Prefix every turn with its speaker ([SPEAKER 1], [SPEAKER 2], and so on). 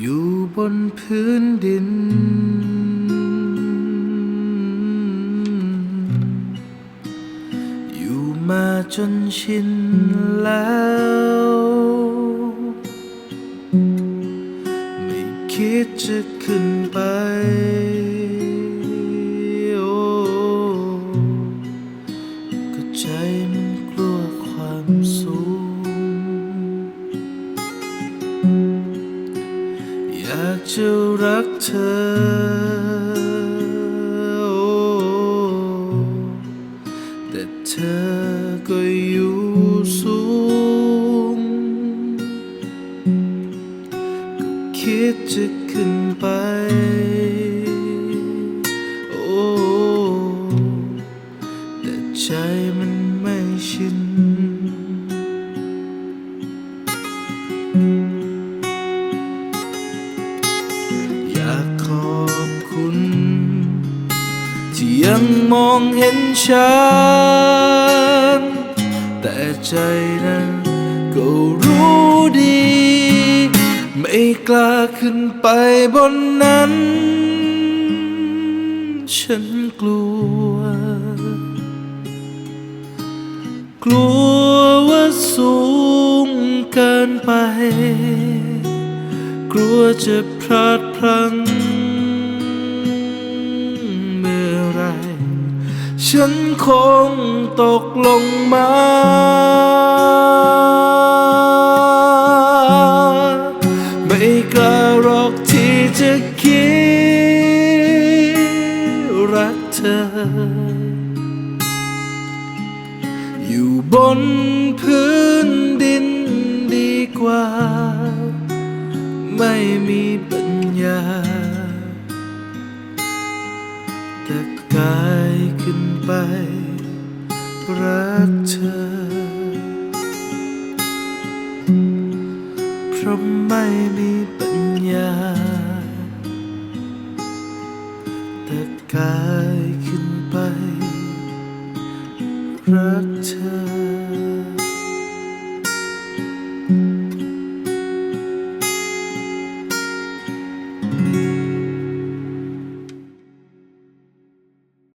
[SPEAKER 1] อยู่บนพื้นดิน อยู่มาจนชินแล้ว ไม่คิดจะขึ้นไป โอ้ก็ใจมันกลัวความสูากจะรักเธอโอ้แต่เธอก็อยู่สูง ก็คิดจะขึ้นไปโอ้แต่ใจมันไม่ชิน ยังมองเห็นฉัน แต่ใจนั้นก็รู้ดี ไม่กล้าขึ้นไปบนนั้น ฉันกลัว กลัวว่าสูงเกินไป กลัวจะพลาดพลั้ง ฉันคงตกลงมา ไม่กล้าหรอกที่จะคิดรักเธอ อยู่บนพื้นดินดีกว่า ไม่มีปัญญาแต่ ขึ้นไป รักเธอ เพราะไม่มีปัญญา แต่กายขึ้นไป รักเธอ